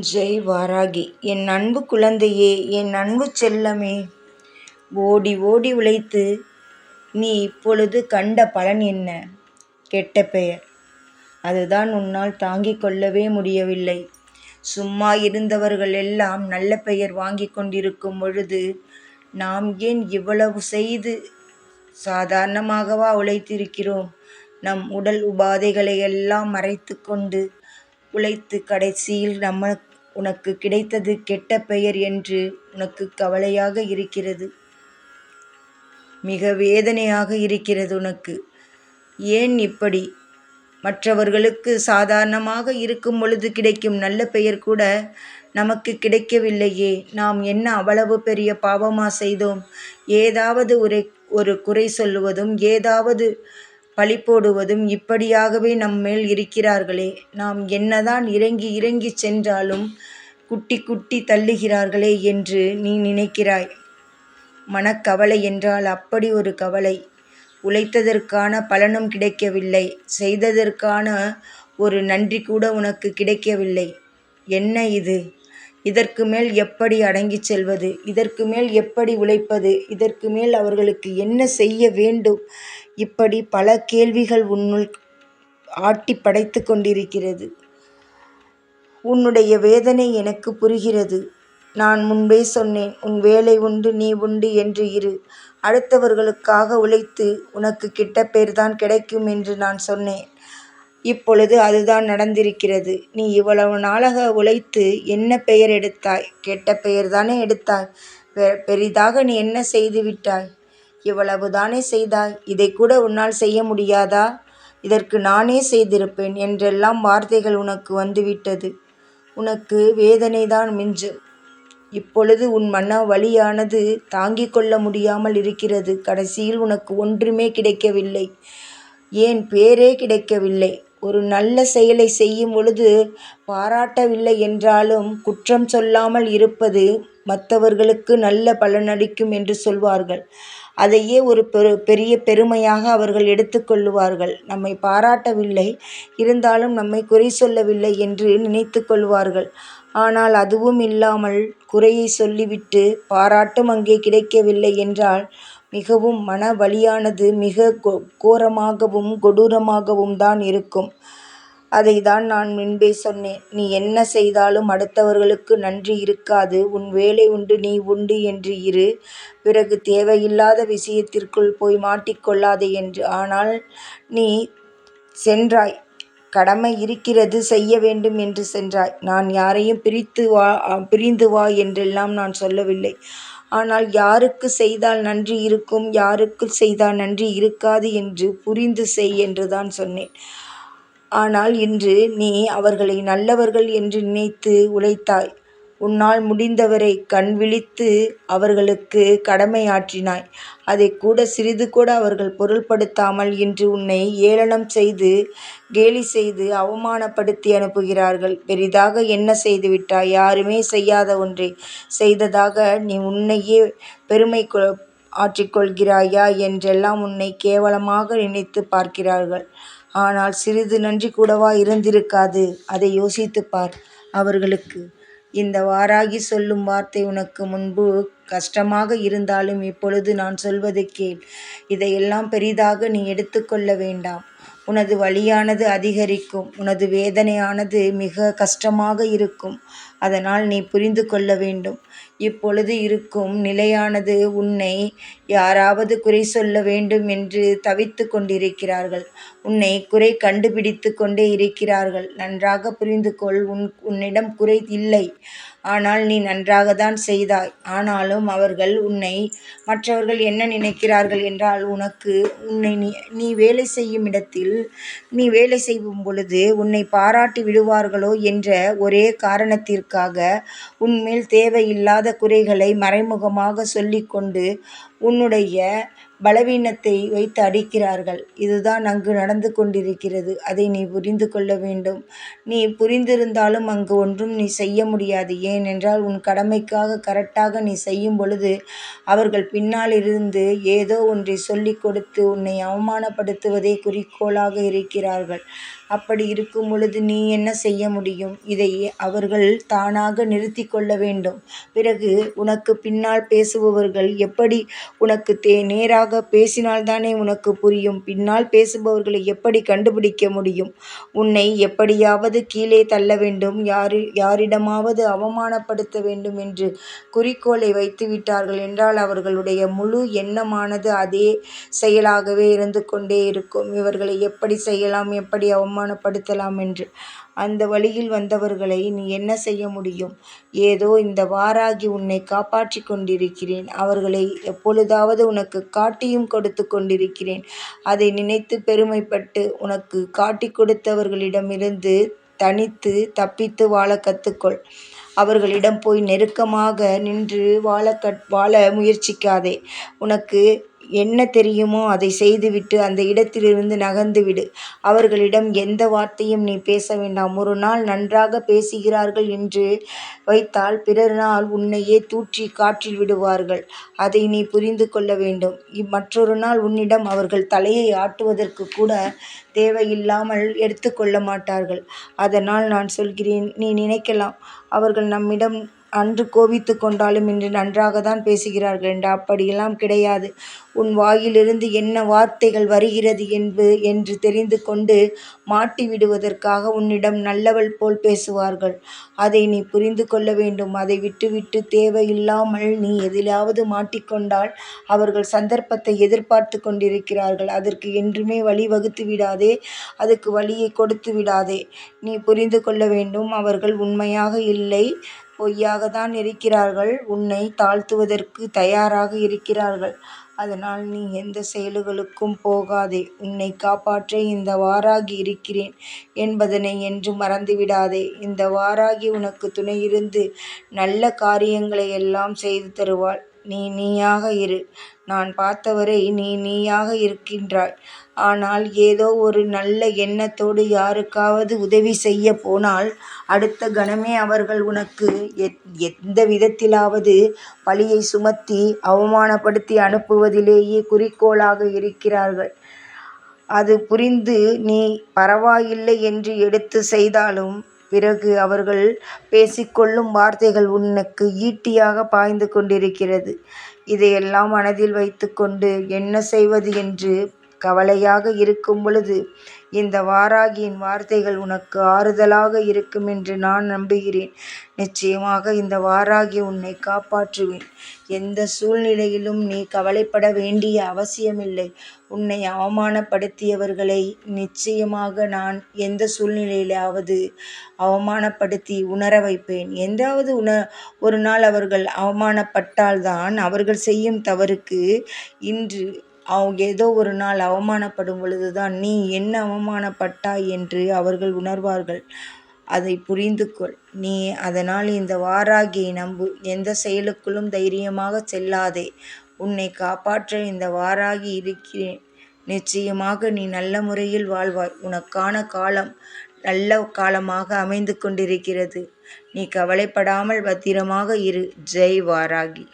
ஜெய் வாராகி. என் அன்பு குழந்தையே என் அன்பு செல்லமே. ஓடி ஓடி உழைத்து நீ இப்பொழுது கண்ட பலன் என்ன? கெட்ட பெயர். அதுதான் உன்னால் தாங்கிக் கொள்ளவே முடியவில்லை. சும்மா இருந்தவர்கள் எல்லாம் நல்ல பெயர் வாங்கி கொண்டிருக்கும் பொழுது நாம் ஏன் இவ்வளவு செய்து சாதாரணமாகவா உழைத்திருக்கிறோம்? நம் உடல் உபாதைகளை எல்லாம் மறைத்து கொண்டு உழைத்து கடைசியில் நம்ம உனக்கு கிடைத்தது கெட்ட பெயர் என்று உனக்கு கவலையாக இருக்கிறது. மிக வேதனையாக இருக்கிறது உனக்கு. ஏன் இப்படி? மற்றவர்களுக்கு சாதாரணமாக இருக்கும் பொழுது கிடைக்கும் நல்ல பெயர் கூட நமக்கு கிடைக்கவில்லையே. நாம் என்ன அவ்வளவு பெரிய பாவமா செய்தோம்? ஏதாவது ஒரு ஒரு குறை சொல்லுவதும் ஏதாவது பழி போடுவதும் இப்படியாகவே நம்மேல் இருக்கிறார்களே. நாம் என்னதான் இறங்கி இறங்கி சென்றாலும் குட்டி குட்டி தள்ளுகிறார்களே என்று நீ நினைக்கிறாய். மனக்கவலை என்றால் அப்படி ஒரு கவலை. உழைத்ததற்கான பலனும் கிடைக்கவில்லை. செய்ததற்கான ஒரு நன்றி கூட உனக்கு கிடைக்கவில்லை. என்ன இது? இதற்கு மேல் எப்படி அடங்கி செல்வது? இதற்கு மேல் எப்படி உழைப்பது? இதற்கு மேல் அவர்களுக்கு என்ன செய்ய வேண்டும்? இப்படி பல கேள்விகள் உன்னுள் ஆட்டி படைத்து கொண்டிருக்கிறது. உன்னுடைய வேதனை எனக்கு புரிகிறது. நான் முன்பே சொன்னேன் உன் வேலை உண்டு நீ உண்டு என்று இரு. அடுத்தவர்களுக்காக உழைத்து உனக்கு கிட்ட பேர்தான் கிடைக்கும் என்று நான் சொன்னேன். இப்பொழுது அதுதான் நடந்திருக்கிறது. நீ இவ்வளவு நாளாக உழைத்து என்ன பெயர் எடுத்தாய்? கெட்ட பெயர் தானே எடுத்தாய் பெரிதாக நீ என்ன செய்து விட்டாய்? இவ்வளவு தானே செய்தாய்? இதை கூட உன்னால் செய்ய முடியாதா? இதற்கு நானே செய்திருப்பேன் என்றெல்லாம் வார்த்தைகள் உனக்கு வந்துவிட்டது. உனக்கு வேதனைதான் மிஞ்சும் இப்பொழுது உன் மன வலியானது தாங்கிக் கொள்ள முடியாமல் இருக்கிறது. கடைசியில் உனக்கு ஒன்றுமே கிடைக்கவில்லை. ஏன் பேரே கிடைக்கவில்லை? ஒரு நல்ல செயலை செய்யும் பொழுது பாராட்டவில்லை என்றாலும் குற்றம் சொல்லாமல் இருப்பது மற்றவர்களுக்கு நல்ல பலனளிக்கும் என்று சொல்வார்கள். அதையே ஒரு பெரு பெரிய பெருமையாக அவர்கள் எடுத்துக்கொள்வார்கள் நம்மை பாராட்டவில்லை இருந்தாலும் நம்மை குறை சொல்லவில்லை என்று நினைத்து கொள்வார்கள். ஆனால் அதுவும் இல்லாமல் குறையை சொல்லிவிட்டு பாராட்டும் அங்கே கிடைக்கவில்லை என்றால் மிகவும் மன வலியானது மிக கோரமாகவும் கொடூரமாகவும் தான் இருக்கும். அதை தான் நான் முன்பே சொன்னேன். நீ என்ன செய்தாலும் அடுத்தவர்களுக்கு நன்றி இருக்காது. உன் வேலை உண்டு நீ உண்டு என்று இரு. பிறகு தேவையில்லாத விஷயத்திற்குள் போய் மாட்டிக்கொள்ளாதே என்று. ஆனால் நீ சென்றாய். கடமை இருக்கிறது செய்ய வேண்டும் என்று சென்றாய். நான் யாரையும் பிரித்து வா பிரிந்து வா என்றெல்லாம் நான் சொல்லவில்லை. ஆனால் யாருக்கு செய்தால் நன்றி இருக்கும் யாருக்கு செய்தால் நன்றி இருக்காது என்று புரிந்து செய் என்று தான் சொன்னேன். ஆனால் இன்று நீ அவர்களை நல்லவர்கள் என்று நினைத்து உழைத்தாய். உன்னால் முடிந்தவரை கண் விழித்து அவர்களுக்கு கடமையாற்றினாய். அதை கூட சிறிது கூட அவர்கள் பொருள்படுத்தாமல் இன்று உன்னை ஏளனம் செய்து கேலி செய்து அவமானப்படுத்தி அனுப்புகிறார்கள். பெரிதாக என்ன செய்து விட்டாய்? யாருமே செய்யாத ஒன்றை செய்ததாக நீ உன்னையே பெருமை ஆற்றிக்கொள்கிறாயா என்றெல்லாம் உன்னை கேவலமாக நினைத்து பார்க்கிறார்கள். ஆனால் சிறிது நன்றி கூடவா இருந்திருக்காது? அதை யோசித்துப் பார் அவர்களுக்கு. இந்த வாராகி சொல்லும் வார்த்தை உனக்கு முன்பு கஷ்டமாக இருந்தாலும் இப்பொழுது நான் சொல்வது கேள். இதையெல்லாம் பெரிதாக நீ எடுத்துக்கொள்ள வேண்டாம். உனது வழியானது அதிகரிக்கும். உனது வேதனையானது மிக கஷ்டமாக இருக்கும். அதனால் நீ புரிந்து கொள்ள வேண்டும். இப்பொழுது இருக்கும் நிலையானது உன்னை யாராவது குறை சொல்ல வேண்டும் என்று தவித்து கொண்டிருக்கிறார்கள். உன்னை குறை கண்டுபிடித்து கொண்டே இருக்கிறார்கள். நன்றாக புரிந்து கொள் உன் உன்னிடம் குறை இல்லை. ஆனால் நீ நன்றாக தான் செய்தாய். ஆனாலும் அவர்கள் உன்னை மற்றவர்கள் என்ன நினைக்கிறார்கள் என்றால் உனக்கு உன்னை நீ நீ வேலை செய்யும் இடத்தில் நீ வேலை செய்யும் பொழுது உன்னை பாராட்டி விடுவார்களோ என்ற ஒரே காரணத்திற்காக உன்மேல் தேவையில்லாத குறைகளை மறைமுகமாக சொல்லிக்கொண்டு உன்னுடைய பலவீனத்தை வைத்து அடிக்கிறார்கள். இதுதான் அங்கு நடந்து கொண்டிருக்கிறது. அதை நீ புரிந்து கொள்ள வேண்டும். நீ புரிந்திருந்தாலும் அங்கு ஒன்றும் நீ செய்ய முடியாது. ஏனென்றால் உன் கடமைக்காக கரெக்டாக நீ செய்யும் பொழுது அவர்கள் பின்னால் இருந்து ஏதோ ஒன்றை சொல்லிக் கொடுத்து உன்னை அவமானப்படுத்துவதே குறிக்கோளாக இருக்கிறார்கள். அப்படி இருக்கும் பொழுது நீ என்ன செய்ய முடியும்? இதை அவர்கள் தானாக நிறுத்தி கொள்ள வேண்டும். பிறகு உனக்கு பின்னால் பேசுபவர்கள் எப்படி உனக்கு தே நேராக பேசினால்தானே உனக்கு புரியும். பின்னால் பேசுபவர்களை எப்படி கண்டுபிடிக்க முடியும்? உன்னை எப்படியாவது கீழே தள்ள வேண்டும். யாரு யாரிடமாவது அவமானப்படுத்த வேண்டும் என்று குறிக்கோளை வைத்து விட்டார்கள் என்றால் அவர்களுடைய முழு எண்ணமானது அதே செயலாகவே இருந்து கொண்டே இருக்கும். இவர்களை எப்படி செய்யலாம்? எப்படி அவமானப்படுத்தலாம் என்று. அந்த வழியில் வந்தவர்களை நீ என்ன செய்ய முடியும்? ஏதோ இந்த வாராகி உன்னை காப்பாற்றி கொண்டிருக்கிறேன். அவர்களை எப்பொழுதாவது உனக்கு காட்டியும் கொடுத்து கொண்டிருக்கிறேன். அதை நினைத்து பெருமைப்பட்டு உனக்கு காட்டி கொடுத்தவர்களிடமிருந்து தனித்து தப்பித்து வாழ கற்றுக்கொள் அவர்களிடம் போய் நெருக்கமாக நின்று வாழ கட் வாழ முயற்சிக்காதே. உனக்கு என்ன தெரியுமோ அதை செய்துவிட்டு அந்த இடத்திலிருந்து நகர்ந்து விடு அவர்களிடம் எந்த வார்த்தையும் நீ பேச வேண்டாம். ஒரு நாள் நன்றாக பேசுகிறார்கள் என்று வைத்தால் பிறர் நாள் உன்னையே தூற்றி காற்றில் விடுவார்கள். அதை நீ புரிந்து கொள்ள வேண்டும். மற்றொரு நாள் உன்னிடம் அவர்கள் தலையை ஆட்டுவதற்கு கூட தேவையில்லாமல் எடுத்துக்கொள்ள மாட்டார்கள். அதனால் நான் சொல்கிறேன் நீ நினைக்கலாம் அவர்கள் நம்மிடம் அன்று கோபித்து கொண்டாலும் இன்று நன்றாகத்தான் பேசுகிறார்கள் என்று அப்படியெல்லாம் கிடையாது. உன் வாயிலிருந்து என்ன வார்த்தைகள் வருகிறது என்பு என்று தெரிந்து கொண்டு மாட்டி விடுவதற்காக உன்னிடம் நல்லவள் போல் பேசுவார்கள். அதை நீ புரிந்து கொள்ள வேண்டும். அதை விட்டுவிட்டு தேவையில்லாமல் நீ எதிலாவது மாட்டிக்கொண்டால் அவர்கள் சந்தர்ப்பத்தை எதிர்பார்த்து கொண்டிருக்கிறார்கள். அதற்கு என்றுமே வழி வகுத்து விடாதே. அதுக்கு வழியை கொடுத்து விடாதே. நீ புரிந்து கொள்ள வேண்டும். அவர்கள் உண்மையாக இல்லை. பொய்யாக தான் இருக்கிறார்கள். உன்னை தாழ்த்துவதற்கு தயாராக இருக்கிறார்கள். அதனால் நீ எந்த செயல்களுக்கும் போகாதே. உன்னை காப்பாற்ற இந்த வாராகி இருக்கிறேன் என்பதனை என்று மறந்துவிடாதே. இந்த வாராகி உனக்கு துணையிருந்து நல்ல காரியங்களை எல்லாம் செய்து தருவாள். நீ நீயாக இரு. நான் பார்த்தவரை நீ நீயாக இருக்கின்றாய். ஆனால் ஏதோ ஒரு நல்ல எண்ணத்தோடு யாருக்காவது உதவி செய்ய போனால் அடுத்த கணமே அவர்கள் உனக்கு எந்த விதத்திலாவது பழியை சுமத்தி அவமானப்படுத்தி அனுப்புவதிலேயே குறிக்கோளாக இருக்கிறார்கள். அது புரிந்து நீ பரவாயில்லை என்று எடுத்து செய்தாலும் பிறகு அவர்கள் பேசிக்கொள்ளும் வார்த்தைகள் உனக்கு ஈட்டியாக பாய்ந்து கொண்டிருக்கிறது. இதையெல்லாம் மனதில் வைத்துக்கொண்டு என்ன செய்வது என்று கவலையாக இருக்கும் பொழுது இந்த வாராகியின் வார்த்தைகள் உனக்கு ஆறுதலாக இருக்கும் என்று நான் நம்புகிறேன். நிச்சயமாக இந்த வாராகி உன்னை காப்பாற்றுவேன். எந்த சூழ்நிலையிலும் நீ கவலைப்பட வேண்டிய அவசியமில்லை. உன்னை அவமானப்படுத்தியவர்களை நிச்சயமாக நான் எந்த சூழ்நிலையிலாவது அவமானப்படுத்தி உணர வைப்பேன். எந்தாவது உண ஒரு நாள் அவர்கள் அவமானப்பட்டால்தான் அவர்கள் செய்யும் தவறுக்கு இன்று அவங்க ஏதோ ஒரு நாள் அவமானப்படும் பொழுது தான் நீ என்ன அவமானப்பட்டாய்? என்று அவர்கள் உணர்வார்கள். அதை புரிந்து கொள் நீ அதனால் இந்த வாராகியை நம்பு. எந்த செயலுக்குள்ளும் தைரியமாக செல்லாதே. உன்னை காப்பாற்ற இந்த வாராகி இருக்கிறேன். நிச்சயமாக நீ நல்ல முறையில் வாழ்வாய். உனக்கான காலம் நல்ல காலமாக அமைந்து கொண்டிருக்கிறது. நீ கவலைப்படாமல் பத்திரமாக இரு. ஜெய் வாராகி.